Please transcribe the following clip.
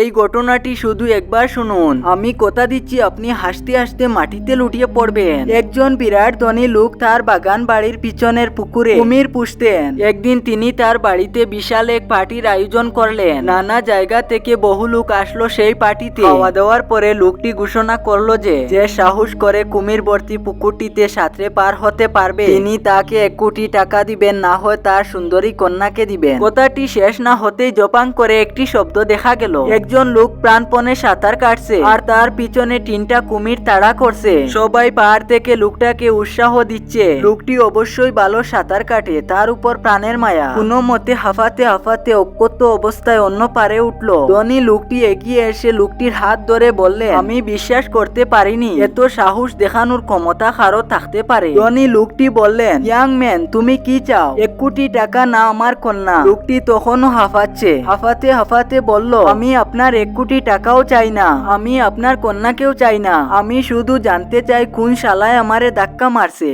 এই ঘটনাটি শুধু একবার শুনুন। আমি কথা দিচ্ছি, আপনি হাসতে হাসতে মাটিতে লুটিয়ে পড়বেন। একজন বিরাট ধনী লোক তার বাগান বাড়ির পিছনের পুকুরে কুমির পুষতেন। একদিন তিনি তার বাড়িতে বিশাল এক পার্টির আয়োজন করলেন। নানা জায়গা থেকে বহু লোক আসলো সেই পার্টিতে। খাওয়া দাওয়ার পরে লোকটি ঘোষণা করল যে যে সাহস করে কুমির ভর্তি পুকুরটিতে সাঁতরে পার হতে পারবে, তিনি তাকে এক কোটি টাকা দিবেন, না হয় তার সুন্দরী কন্যাকে দিবেন। কথাটি শেষ না হতেই জপাং করে একটি শব্দ দেখা গেল। একজন লোক প্রাণপণে সাঁতার কাটছে আর তার পিছনে তিনটা কুমির তাড়া করছে। সবাই পাহাড় থেকে লোকটাকে উৎসাহ দিচ্ছে। লোকটি অবশ্যই ভালো সাঁতার কাটে, তার উপর প্রাণের মায়া। কোনো মতে হাফাতে হাফাতে অক্ষত অবস্থায় অন্য পারে উঠল। ধনী লোকটি এগিয়ে এসে লোকটির হাত ধরে বললে, আমি বিশ্বাস করতে পারিনি। এত সাহস দেখানোর ক্ষমতা কারও থাকতে পারে। ধনী লোকটি বললেন, ইয়াং ম্যান, তুমি কি চাও? এক কোটি টাকা না আমার কন্যা। লোকটি তখনও হাফাচ্ছে। হাফাতে হাফাতে বলল, আমি আপনার এক কোটি টাকাও চাই না, আমি আপনার কন্যাকেও চাই না, আমি শুধু জানতে চাই কোন শালায় আমারে ধাক্কা মারছে।